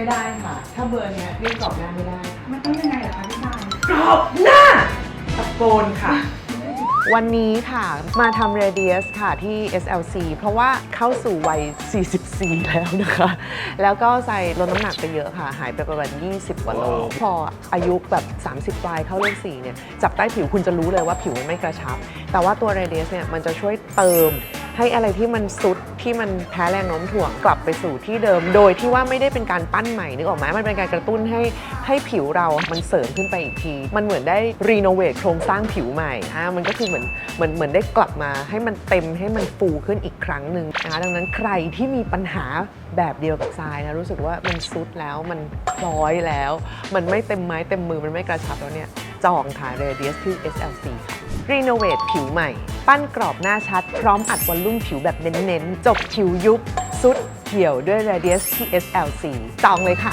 ไม่ได้ค่ะ ถ้าเบอร์เนี้ยเรียกกรอบหน้าไม่ได้ มันต้องยังไงเหรอคะพี่ชายกรอบหน้าตะโกนค่ะ วันนี้ค่ะมาทำ Radius ค่ะที่ SLC เพราะว่าเข้าสู่วัย 44 แล้วนะคะ แล้วก็ใส่ลดน้ำหนักไปเยอะค่ะ หายไปประมาณ 20กว่าโล พออายุแบบ 30 ปลายเข้าเลข4เนี่ย จับใต้ผิวคุณจะรู้เลยว่าผิวมันไม่กระชับ แต่ว่าตัว Radius เนี่ยมันจะช่วยเติม ให้อะไรที่มันซุดที่มันแพ้แรงโน้มถ่วงกลับไปสู่ที่เดิม โดยที่ว่าไม่ได้เป็นการปั้นใหม่นึกออกไหมมันเป็นการกระตุ้นให้ให้ผิวเรามันเสริมขึ้นไปอีกที มันเหมือนได้รีโนเวทโครงสร้างผิวใหม่อ่ามันก็คือเหมือนเหมือนเหมือนได้กลับมาให้มันเต็มให้มันฟูขึ้นอีกครั้งหนึ่งนะคะดังนั้นใครที่มีปัญหาแบบเดียวกับทรายนะรู้สึกว่ามันซุดแล้วมันคล้อยแล้ว มันไม่เต็มไม้เต็มมือมันไม่กระชับแล้วเนี่ยจองค่ะ Radius ที่ SLC ค่ะรีโนเวทผิวใหม่ ปั้นกรอบหน้าชัด พร้อมอัดวอลลุ่มผิวแบบเน้นๆ จบผิวยุบ สุดเหี่ยวด้วย Radius TSLC จองเลยค่ะ